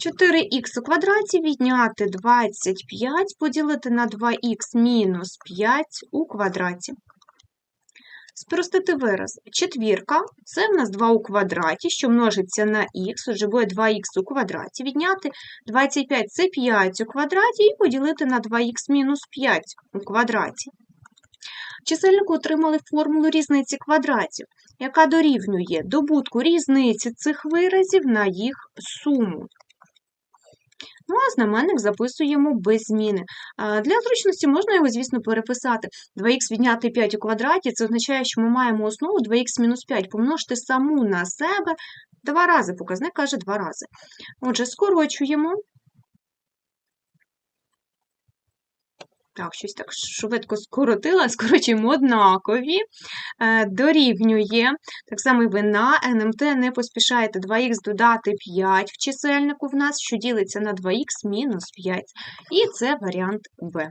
4х у квадраті відняти 25 поділити на 2х мінус 5 у квадраті. Спростити вираз. Четвірка – це в нас 2 у квадраті, що множиться на х, отже буде 2х у квадраті. Відняти 25 – це 5 у квадраті і поділити на 2х мінус 5 у квадраті. Чисельнику отримали формулу різниці квадратів, яка дорівнює добутку різниці цих виразів на їх суму. Ну, а знаменник записуємо без зміни. Для зручності можна його, звісно, переписати. 2х відняти 5 у квадраті, це означає, що ми маємо основу 2х мінус 5 помножити саму на себе два рази. Показник каже два рази. Отже, скорочуємо. Так, щось так швидко скоротила, скорочуємо однакові, Е, дорівнює, так само і ви на НМТ не поспішаєте 2х додати 5 в чисельнику в нас, що ділиться на 2х мінус 5. І це варіант Б.